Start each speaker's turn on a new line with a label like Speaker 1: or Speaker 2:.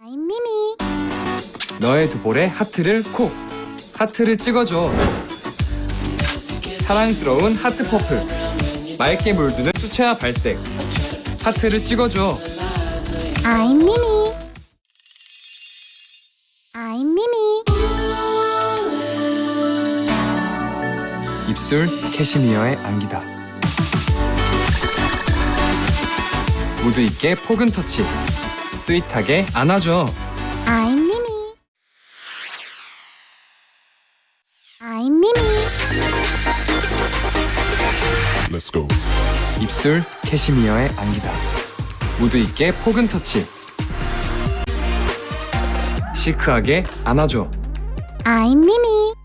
Speaker 1: I'm 미미.
Speaker 2: 너의 두 볼에 하트를 콕 하트를 찍어줘 사랑스러운 하트 퍼플 맑게 물드는 수채화 발색 하트를 찍어줘
Speaker 1: I'm 미미. I'm 미미.
Speaker 2: 입술 캐시미어에 안기다 무드 있게 포근 터치 스윗하게 안아줘
Speaker 1: I'm 미미. I'm 미미.
Speaker 3: Let's go.
Speaker 2: 입술 캐시미어에 안기다 무드 있게 포근 터치 시크하게 안아줘
Speaker 1: I'm 미미.